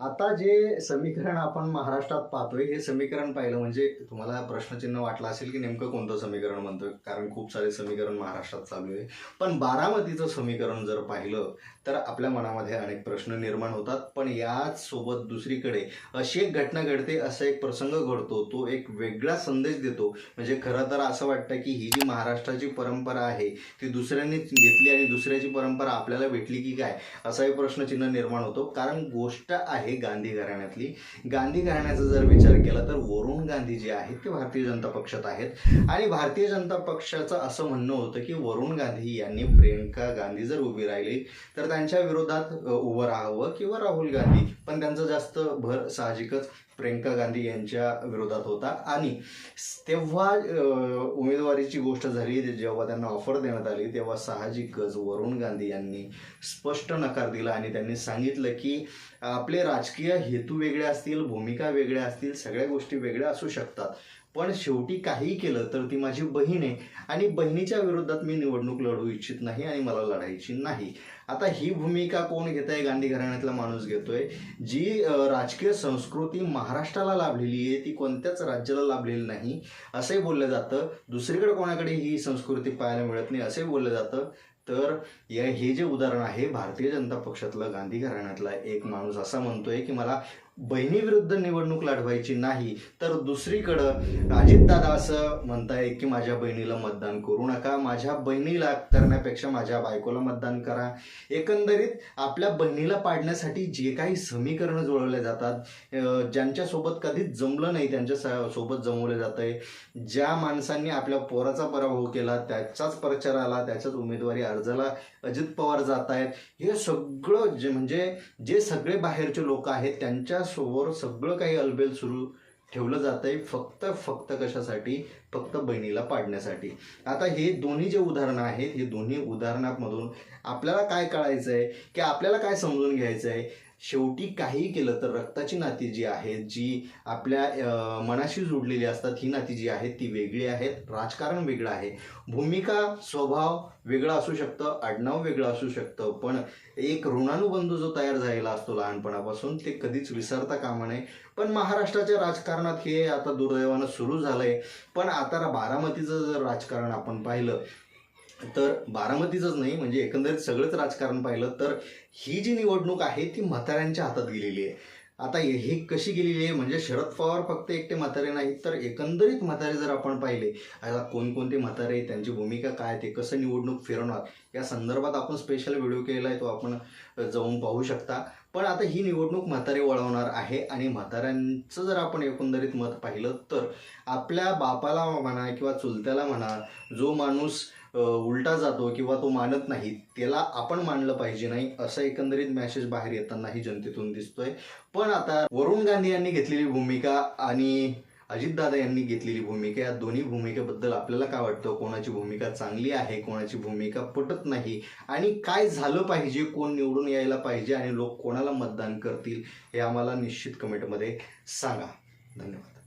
आता जे समीकरण आपण महाराष्ट्रात पाहतोय हे समीकरण पाहिलं म्हणजे तुम्हाला प्रश्नचिन्ह वाटलं असेल की नेमकं कोणतं समीकरण म्हणतोय कारण खूप सारे समीकरण महाराष्ट्रात चालू आहे. पण बारामतीचं समीकरण जर पाहिलं तर आपल्या मनामध्ये अनेक प्रश्न निर्माण होतात. पण याच सोबत दुसरीकडे अशी एक घटना घडते असा एक प्रसंग घडतो तो एक वेगळा संदेश देतो. म्हणजे खरं तर असं वाटतं की ही जी महाराष्ट्राची परंपरा आहे ती दुसऱ्यांनी घेतली आणि दुसऱ्याची परंपरा आपल्याला भेटली की काय असाही प्रश्नचिन्ह निर्माण होतो. कारण गोष्ट आहे गांधी घराण्यातली. गांधी घराण्याचा जर विचार केला तर वरुण गांधी जे आहेत ते भारतीय जनता पक्षात आहेत. आणि भारतीय जनता पक्षाचं असं म्हणणं होतं की वरुण गांधी यांनी प्रियंका गांधी जर उभी राहिली तर त्यांच्या विरोधात उभं राहावं किंवा राहुल गांधी. पण त्यांचा जास्त भर साहजिकच प्रियंका गांधी यांच्या विरोधात होता. आणि तेव्हा उमेदवारीची गोष्ट झाली जेव्हा त्यांना ऑफर देण्यात आली तेव्हा साहजिकच वरुण गांधी यांनी स्पष्ट नकार दिला आणि त्यांनी सांगितलं की आपले राजकीय हेतू वेगळे असतील भूमिका वेगळ्या असतील सगळ्या गोष्टी वेगळ्या असू शकतात. पण शेवटी काहीही केलं तर ती माझी बहीण आहे आणि बहिणीच्या विरोधात मी निवडणूक लढू इच्छित नाही आणि मला लढायची नाही. आता ही भूमिका कोण घेत आहे गांधी घराण्यातला माणूस घेतोय. जी राजकीय संस्कृती महाराष्ट्राला लाभलेली आहे ती कोणत्याच राज्याला लाभलेली नाही असंही बोललं जातं. दुसरीकडे कोणाकडे ही संस्कृती पाहायला मिळत नाही असंही बोललं जातं. तर या हे जे उदाहरण आहे भारतीय जनता पक्षातलं गांधी घराण्यातला एक माणूस असा म्हणतोय की मला बहिणीविरुद्ध निवडणूक लढवायची नाही तर दुसरीकडं अजितदादा असं म्हणताय की माझ्या बहिणीला मतदान करू नका माझ्या बहिणीला करण्यापेक्षा माझ्या बायकोला मतदान करा. एकंदरीत आपल्या बहिणीला पाडण्यासाठी जे काही समीकरणं जुळवले जातात ज्यांच्यासोबत कधीच जमलं नाही त्यांच्या स- सोबत जमवलं जात आहे ज्या माणसांनी आपल्या पोराचा पराभव केला त्याचाच प्रचार आला त्याच्याच उमेदवारी अर्जाला अजित पवार जात आहेत हे सगळं जे म्हणजे जे सगळे बाहेरचे लोक आहेत त्यांच्या समोर सगळं काही अलबेल सुरू ठेवलं जात आहे फक्त फक्त कशासाठी? फक्त बहिणीला पाडण्यासाठी. आता हे दोन्ही जे उदाहरणं आहेत हे दोन्ही उदाहरणामधून आपल्याला काय कळायचं आहे की आपल्याला काय समजून घ्यायचं आहे शेवटी काही केलं तर रक्ताची नाती जी आहेत जी आपल्या मनाशी जोडलेली असतात ही नाती जी आहेत ती वेगळी आहेत राजकारण वेगळं आहे. भूमिका स्वभाव वेगळा असू शकतं आडनाव वेगळं असू शकतं पण एक ऋणानुबंध जो तयार झालेला असतो लहानपणापासून ते कधीच विसरता कामा नये. पण महाराष्ट्राच्या राजकारणात हे आता दुर्दैवानं सुरू झालंय. पण आता बारामतीचं जर राजकारण आपण पाहिलं तर बारामतीचंच नाही म्हणजे एकंदरीत सगळंच राजकारण पाहिलं तर ही जी निवडणूक आहे ती म्हाताऱ्यांच्या हातात गेलेली आहे. आता हे हे कशी गेलेली आहे म्हणजे शरद पवार फक्त एकटे म्हातारे नाहीत तर एकंदरीत म्हातारे जर आपण पाहिले आता कोणकोणते म्हातारे त्यांची भूमिका काय ते कसं निवडणूक फिरवणार या संदर्भात आपण स्पेशल व्हिडिओ केलेला आहे तो आपण जाऊन पाहू शकता. पण आता ही निवडणूक म्हातारे वळवणार आहे आणि म्हाताऱ्यांचं जर आपण एकंदरीत मत पाहिलं तर आपल्या बापाला म्हणा किंवा चुलत्याला म्हणा जो माणूस उलटा जातो किंवा तो मानत नाही त्याला आपण मानलं पाहिजे नाही असं एकंदरीत मॅसेज बाहेर येतानाही जनतेतून दिसतोय. पण आता वरुण गांधी यांनी घेतलेली भूमिका आणि अजितदादा यांनी घेतलेली भूमिका या दोन्ही भूमिकेबद्दल आपल्याला काय वाटतं? कोणाची भूमिका चांगली आहे कोणाची भूमिका पटत नाही? आणि काय झालं पाहिजे? कोण निवडून यायला पाहिजे? आणि लोक कोणाला मतदान करतील? हे आम्हाला निश्चित कमेंटमध्ये सांगा. धन्यवाद.